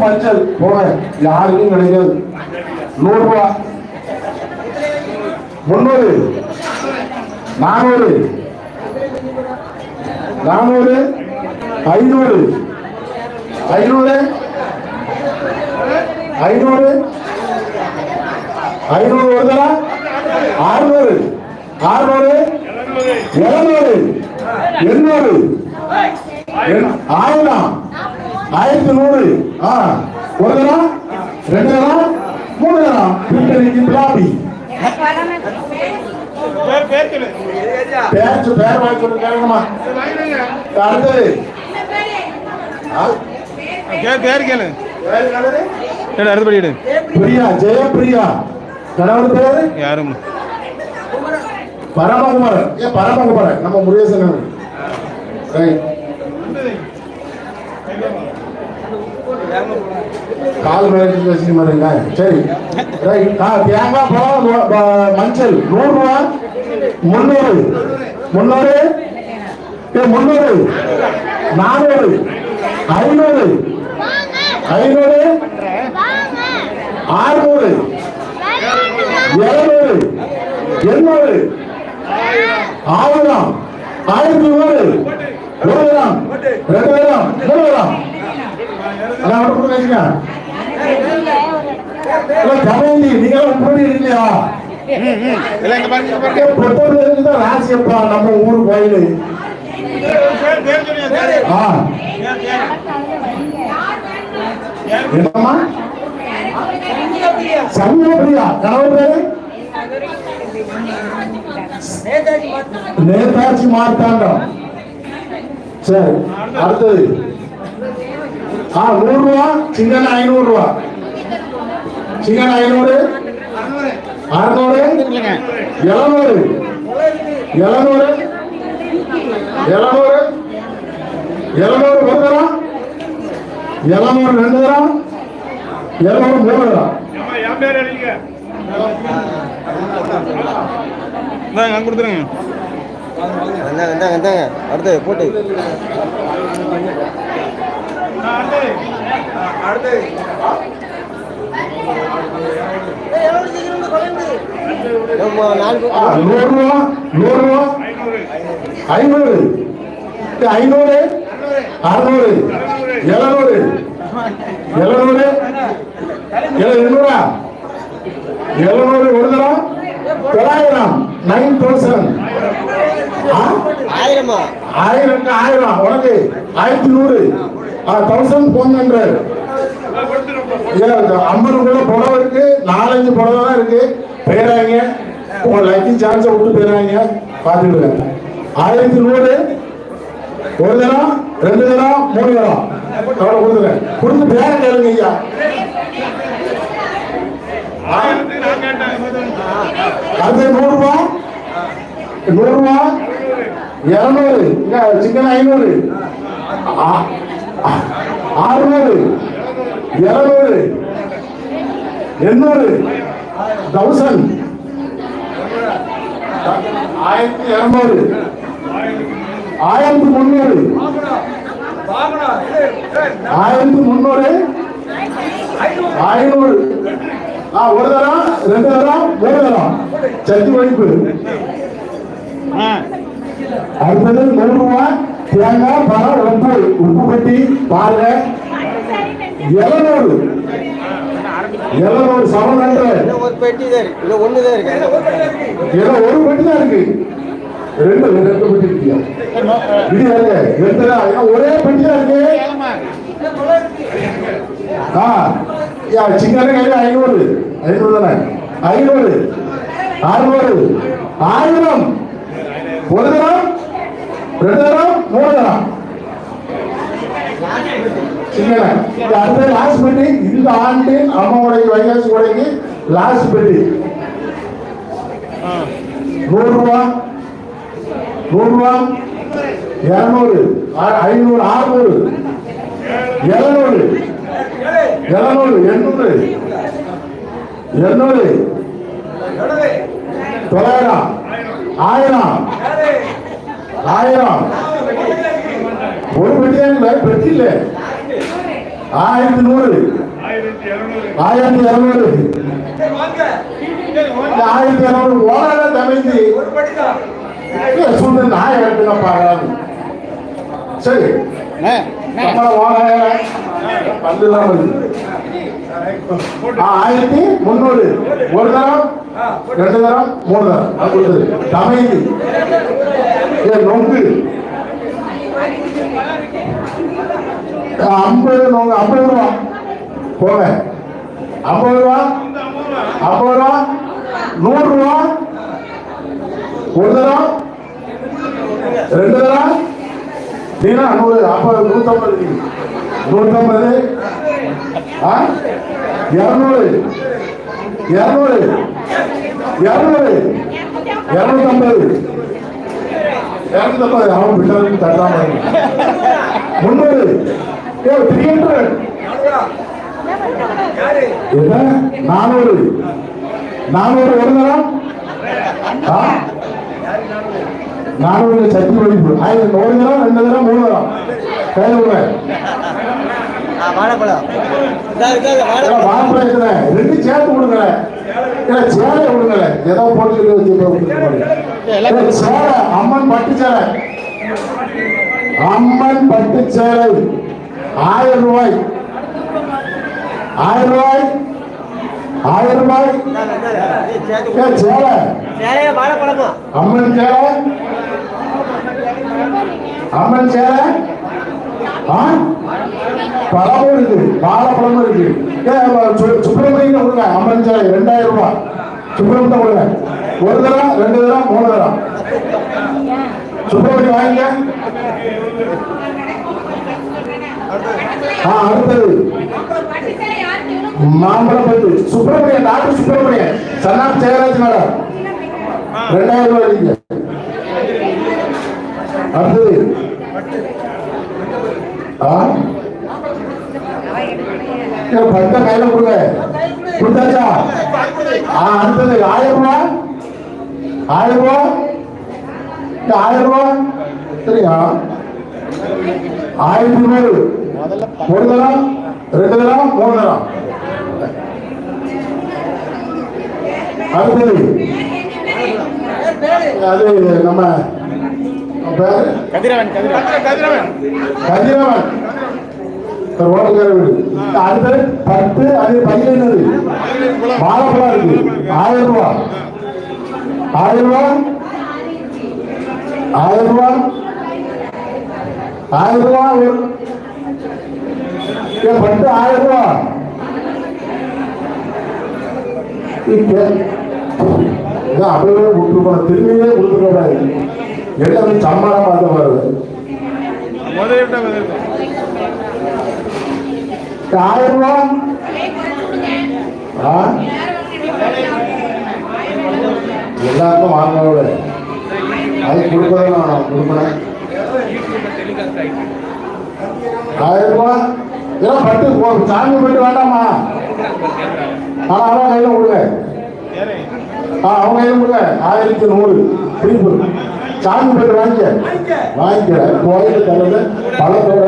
பச்சல் போக யாருக்கும் கிடைக்காது நூறு ரூபா முன்னூறு நானூறு நானூறு ஐநூறு ஐநூறு ஐநூறு ஐநூறு வருதா ஆறுநூறு ஆறுநூறு எழுநூறு எண்ணூறு ஆயிரம் ஆயிரத்தி நூறு. ஆ ஒரு தரம் ரெண்டு தரம் மூணு தரம் பிரிட்டனிக்கு பிளாபி பேர் சொ- பேர் வாங்கி கேட்கணுமா அடுத்தது பேர் கேளு. அடுத்த படிடு பிரியா ஜெயபிரியா கணவர் பேரு? யாரும் பரமகுமாரன். ஏன் பரமகுமாரன். நம்ம முருகேசன் ரைட் கால் மேலே வச்சுக்க சரி. ரைட். கா தேங்காய் பழம் மஞ்சள். நூறுரூவா? முந்நூறு. முந்நூறு? முந்நூறு. நானூறு. ஐநூறு. ஐநூறு? ஆறுநூறு. எழுநூறு. எண்ணூறு. ஆயிரம். ஆயிரத்தி நூறு. ஒரு தரம் ரெண்டு தரம் மூணு அதான் கொடுத்து வச்சுக்க கமேந்தி நீங்க உட்படி இல்லையா இல்லை இங்கே பாருங்க இங்க பாருங்க பொட்டோடு இருக்குதான் ராசியப்பா நம்ம ஊர் கோயில். என்னம்மா? சமயப்பிரியா கணவர் பேரு? நேதாஜி மார்த்தாண்டம். சரி அடுத்தது. ஆ நூறு ரூபா சிக்கன் ஐநூறு ரூபா. சிக்கன் ஐநூறு அறுநூறு? எழுநூறு? எழுநூறு? எழுநூறு? எழுநூறு ஒரு தரம் எழுநூறு ரெண்டு தரம் எழுநூறு மூணு தரம் கொடுத்துருங்க அடுத்து போட்டு. நம்ம நாலு ஆ, ஐநூறு ஐநூறு அறுநூறு எழுநூறு எழுநூறு எண்ணூறா எழுநூறு ஒரு தரம் தொள்ளாயிரம் நைன் தௌசண்ட் ஆயிரமா? ஆயிரம் ஆயிரம். உனக்கு ஆயிரத்தி நூறு. தௌசண்ட் ஃபோன் ஹண்ட்ரட் ஐம்பது புடவை இருக்கு நாலஞ்சு புடவை தான் இருக்கு. போயிடாங்க உங்க லக்கி சான்ஸை விட்டு போயிடாங்க பார்த்துக்கிடுங்க ஆயிரத்தி நூறு ஒரு தினம் ரெண்டு தரம் மூணு தினம் அவ்வளோ கொடுத்துங்க கொடுத்து பேர கேளுங்க ஐயா. அது நான் கேட்டேன் அடுத்து நூறுரூவா நூறுரூவா இரநூறு சிக்கன் ஐநூறு. ஆ- ஆறுநூறு. இருநூறு. எண்ணூறு. தௌசண்ட் ஆயிரத்தி இரநூறு. ஆயிரத்தி முந்நூறு. ஆயிரத்தி முந்நூறு. ஐநூறு. ஆ ஒரு தரம் ரெண்டு தரம் மூணு தரம் சட்டி வைப்பு அடுத்தது நூறு ரூபாய். தேங்காய் பழம் உப்பு உப்பு பெட்டி பாருங்க எழுநூறு எழுநூறு ஹண்ட்ரட் இன்னும் ஒரு பெட்டி தான் இருக்கு. இன்னும் ஒன்று தான் இருக்கு. ஏதோ ஒரு பெட்டி தான் இருக்கு. ரெண்டு ரெண்டு பெட்டி இருக்கியா இது வேற ரெண்டு தான் ஏன்னா ஒரே பெட்டி தான் இருக்கு. ஆ யா சிக்கன் கையில் ஐநூறு. ஐநூறு தானே? ஐநூறு. அறுநூறு. ஆயிரம். ஒரு தரம் ரெண்டு தரம் மூணு தரம். சிக்கன் இது அடுத்த லாஸ்ட் பெட்டி இந்த ஆண்டு அம்மாவுடைய வைகாசி உடைக்கு லாஸ்ட் பெட்டி நூறு ரூபா. நூறு ரூபா. இருநூறு. ஐநூறு. ஆறுநூறு. எழுநூறு எழுநூறு எண்ணூறு. எண்ணூறு. தொள்ளாயிரம். ஆயிரம். ஆயிரம். ஒரு பெட்டி தான் இல்லை பெட்டி இல்லை. ஆயிரத்தி நூறு. ஆயிரத்தி இருநூறு. ஆயிரத்தி இருநூறு. ஓடாத தமிழ்ச்சி. சூழ்நிலை நாய கட்டுங்க பாக்கலாம் சரி. நம்மள ஓடாத பல்லுலாம் வருது. ஆ, ஆயிரத்தி முந்நூறு. ஒரு தரம் ரெண்டு தரம் மூணு தரம். ஏ நொங்கு ஆ, ஐம்பது நொங்கு ஐம்பது ரூபா. போங்க. ஐம்பது ரூபா ஐம்பது ரூபா நூறு ரூபா ஒரு தரம் ரெண்டு தரம் நீனா நூறு ஐம்பது நூற்றம்பது நூற்றம்பது ஆ? இரநூறு இரநூறு இரநூறு இரநூத்தம்பது. இரநூத்தம்பது அவன் விட்டாலும் தட்டாம முன்னூறு த்ரீ ஹண்ட்ரட் என்ன? நானூறு. நானூறு ஒரு தரம் ஆ? நானூறு சக்தி வலிப்பு ஆயிரம் ஒரு தரம் ரெண்டு தரம் மூணு தரம் கையில் எத்தனை? ரெண்டு சேர்த்து விடுங்களே சேலை விடுங்களே ஏதோ போட்டு சேலை அம்மன் பட்டு சேலை. அம்மன் பட்டு சேலை. ஆயிரம் ரூபாய். ஆயிரம் ரூபாய். ஆயிரம் ரூபாய். சேலை. அம்மன் சேலை. அம்மன் சேலை. பழமும் இருக்கு. வாழைப்பழமும் இருக்கு. சுப்பிரமணியம் கொடுங்க. அம்மன் சேலை ரெண்டாயிரம் ரூபாய். சுப்பிரமணியம் கொடுங்க. ஒரு தரம் ரெண்டு தரம் மூணு தரம் சுப்பிரமணியம் வாங்கிங்க ஆ அடுத்தது மாம்பழப்பட்டு சுப்பிரமணியன் டாக்டர் சுப்பிரமணியன். சன்னாப் ஜெயராஜ் மேடம். ரெண்டாயிரம் ரூபாய் அடிங்க. அடுத்தது. ஆ? கையில கொடுங்க. கொடுத்தாச்சா? அடுத்தது. ஆயிரம் ரூபாய் ஆயிரம் ரூபாய் ஆயிரம் ரூபாய் சரியா? ஆயிரத்தி நூறு ஒரு தரம் ரெண்டு தரம் மூணு தரம் அடுத்தது. அது நம்ம கதிரவன் கதிரவன். கதிரவன் அடுத்தது பத்து அது பதினேழு வாழைப்பழம் இருக்கு. ஆயிரம் ரூபா. ஆயிரம் ரூபா? ஆயிரம் ரூபா? ஆயிரம் ரூபா ஒரு ஏ, பத்து ஆயிரம் ரூபா? இங்க அப்படியே விட்டுருக்கணும் திரும்பியே கொடுத்துக்கூடாது எல்லாமே சம்மாளம் பார்த்த பாருங்க ஆயிரம் ரூபா? எல்லாருக்கும் வாங்கோட அது கொடுப்பதை கொடுக்கணும் ஆயிரம் ரூபா? ஏதோ பட்டு போ சாமி பட்டு வேண்டாமா? ஆ அதான் கையில கொடுங்க. ஆ அவங்க கையில கொடுங்க. ஆயிரத்தி நூறு. பிடிப்பு சாமி பட்டு வாங்கிக்க. வாங்கிக்க. கோயில் தரது பழத்தோட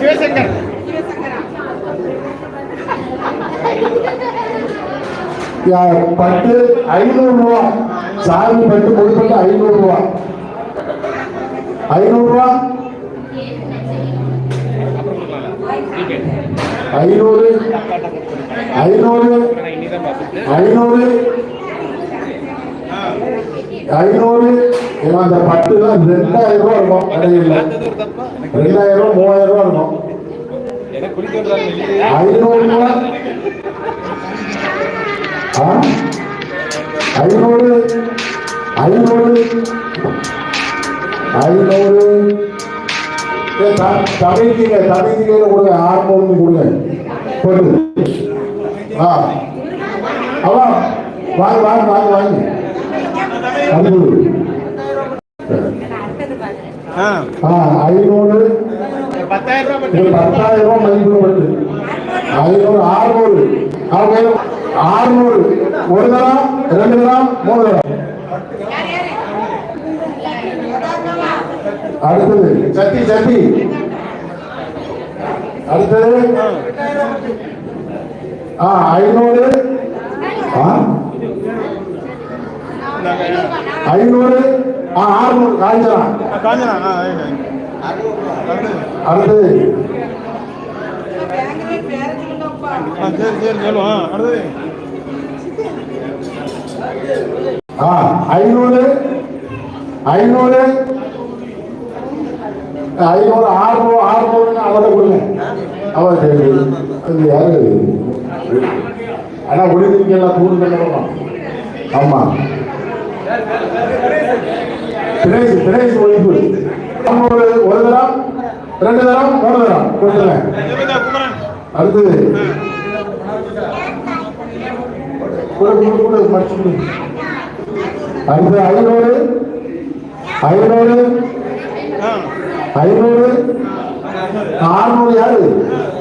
சிவசங்கர் யா, பட்டு ஐநூறு ரூபா. சாமி பட்டு கொடுப்பட்டு ஐநூறு ரூபா. ஐநூறு ரூபா? ஐநூறு ஐநூறு ஐநூறு ஐநூறு. அந்த பத்து தான் ரெண்டாயிரம் ரூபா இருக்கும் கடையில். ரெண்டாயிரம் ரூபா மூவாயிரம் ரூபா இருக்கும். ஐநூறு ரூபா. ஐநூறு ஐநூறு ஐநூறு. ஏ, த- தமிழ்ச்சிங்க தமிழ்ச்சிங்க கொடுங்க ஆறுநூறு கொடுங்க. போட்டு ஆ. அவ்வளோ. வாங்க வாங்க வாங்க வாங்க. ஐநூறு ஆ. ஐநூறு. பத்தாயிரம் ரூபாய் மதிப்பு வருது ஐநூறு ஆறுநூறு. அவங்க ஆறுநூறு. ஒரு தரம் ரெண்டு தரம் மூணு தரம் அடுத்தது சத்தி சத்தி. அடுத்தது. ஆ ஐநூறு. ஆ? ஐநூறு. ஆ ஆறுநூறு. காய்ச்சலாம் காஞ்சனா அடுத்தது சரி சரி சொல்லுவோம் அடுத்தது. ஆ ஐநூறு. ஐநூறு. ஐநூறு ஆறுநூறு ஆறுநூறுன்னு அவரை கொடுங்க அவர் சரி யாரு? ஆனால் ஒளிந்திருக்கலாம் தூண்டு ஆமாம் தினேஷ் தினேஷ் ஒழிப்பு ஐநூறு ஒரு தரம் ரெண்டு தரம் மூணு தரம். கொடுத்துருங்க. அடுத்தது கூட அடுத்து ஐநூறு ஐநூறு. ஐநூறு ஆறுநூறு யாரு?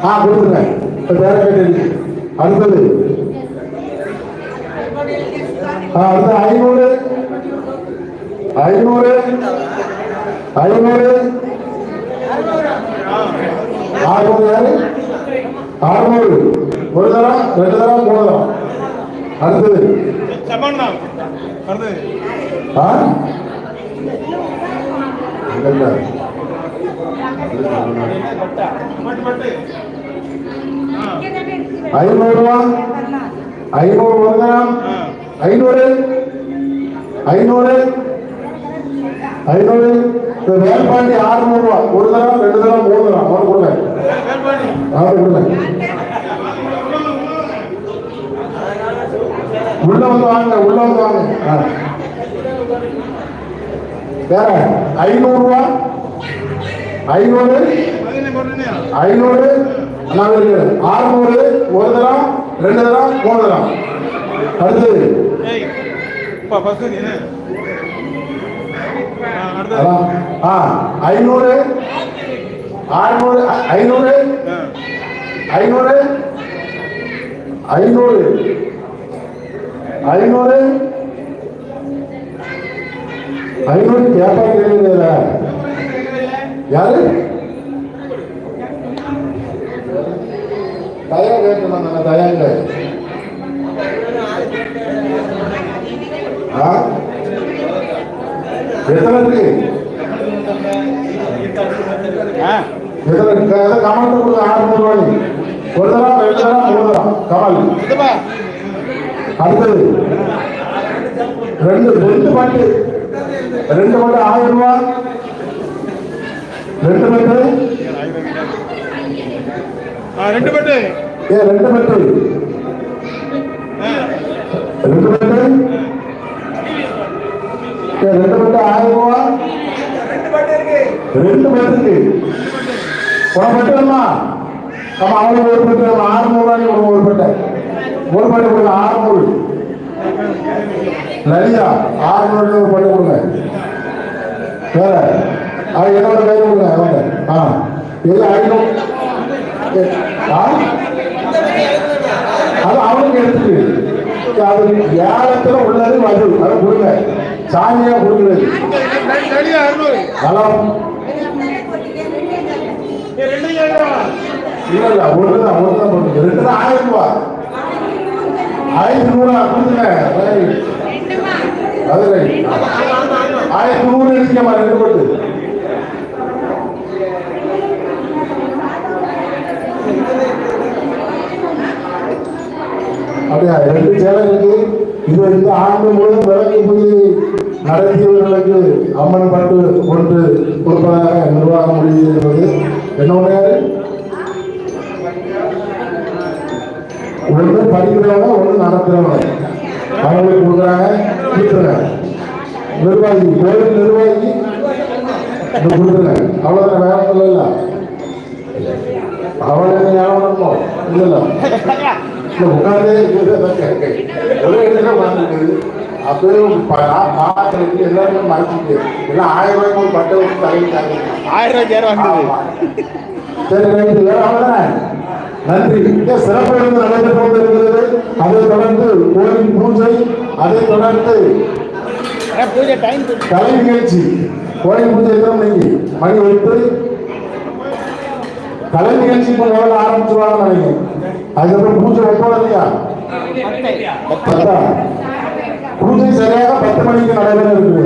ஆ கொடுத்துருங்க. இப்போ வேற கேட்டு அடுத்தது. அடுத்து ஐநூறு. ஐநூறு. ஐநூறு. ஆறுநூறு யாரு? ஆறுநூறு ஒரு தரம் ரெண்டு தரம் மூணு தரம் அடுத்தது. அடுத்தது. ஆ? இல்ல, இல்ல. மட்டு மட்டு ஆ ஐநூறு ரூபா. ஐநூறு ஒரு ஐநூறு. ஐநூறு. ஐநூறு. இந்த வேல்பாண்டி ஆறுநூறு ரூபா. ஒரு தரம் ரெண்டு தரம் மூணு தரம் அவன் கொடுங்க. வேல்பாண்டி அவன் கொடுங்க. உள்ள வந்து வாங்க உள்ள வந்து வாங்க. வேற ஐநூறு ரூபா. ஐநூறு. ஐநூறு. நான் ஆறுநூறு. ஒரு தரம் ரெண்டு தரம் மூணு தரம். அடுத்தது ஆ ஐநூறு. ஆறுநூறு. ஐநூறு. ஐநூறு. ஐநூறு. ஐநூறு. ஐநூறு கேப்பா கேட்குறீங்களா யாரு? தயா கேட்கணும் நான் தயாங்க. ஆ? எத்தனை இருக்கு? எத்தனை இருக்கு? அதை கமெண்ட் கொடுங்க ஆறுநூறு ரூபாய். ஒரு தரம் ரெண்டு தரம் மூணு தரம் கமல். இதுப்பா அடுத்தது. ரெண்டு ரெண்டு பாட்டு. ரெண்டு பாட்டு ஆயிரம் ரூபா ரெண்டு பாட்டு? ரெண்டு பட்டு. ஏ ரெண்டு பாட்டு. ரெண்டு பாட்டு? ஏ ரெண்டு பாட்டு ஆயிரம்? ரூபா ரெண்டு பட்டு வேணுமா? ஆமா அவனுக்கு ஒரு பட்டு வேணும்? ஆறுநூறு ரூபாய்க்கு உனக்கு ஒரு பட்டை. ஒரு பட்டு கொடுங்க ஆறுநூறு. லலிதா ஆறுநூறு ஒரு பட்டு கொடுங்க. வேற? அது என்னோட கையில் கொடுங்க அவங்க ஆ இது ஐநூறு ஏ, ஆ? அது அவனுக்கு எடுத்துக்கு அது ஏலத்துல உள்ளது மது அதை கொடுங்க சாமியா கொடுக்குறது கேட்குறா இல்ல இல்ல ஒன்று தான் ஒன்று தான் பண்ணுங்க ரெண்டு தான் ஆயிரம் ரூபா. ஆயிரத்தி நூறா ரைட். அது. ஆயிரத்தி நூறு எடுக்கமா ரெண்டு பட்டு. அப்படியா? ரெண்டு சேலைகளுக்கு இது இந்த ஆண்டு முழுவதும் விளக்கி பூஜை நடத்தியவர்களுக்கு அம்மன் பட்டு கொண்டு குறிப்பாக நிர்வாகம் முடிவு என்பது என்ன ஒன்று ஒன்று படிக்கிறவங்க ஒன்று நடத்துறவங்க. அவங்களுக்கு கொடுக்குறாங்க கொடுத்துருங்க நிர்வாகி கோயில் நிர்வாகி கொடுக்குறாங்க. அவ்வளோதான் வேற ஒன்றும் இல்லை. அவளை ஞாபகம் இல்லை இல்லை. இல்லை உட்காந்து ஒரே இடத்துல உட்காந்துருக்குது அப்படியே பார்த்துருக்கு எல்லாருமே மறைச்சிட்டு எல்லாம் ஆயிரம் ரூபாய்க்கு ஒரு பட்டை தலைவிட்டாங்க ஆயிரம் சேர ரைட்டு. வேற நன்றி. சிறப்பு நடைபெற்று கொண்டிருக்கிறது. தொடர்ந்து கோயில் பூஜை அதைத் தொடர்ந்து கலை நிகழ்ச்சி. கோயில் பூஜை எத்தனை மணிக்கு மணி எட்டு கலை நிகழ்ச்சி ஆரம்பிச்சுருவாங்க நினைக்கிறேன் அதுக்கப்புறம் பூஜை வைப்போம் இல்லையா பத்தா? பூஜை சரியாக பத்து மணிக்கு நடைபெற இருக்குது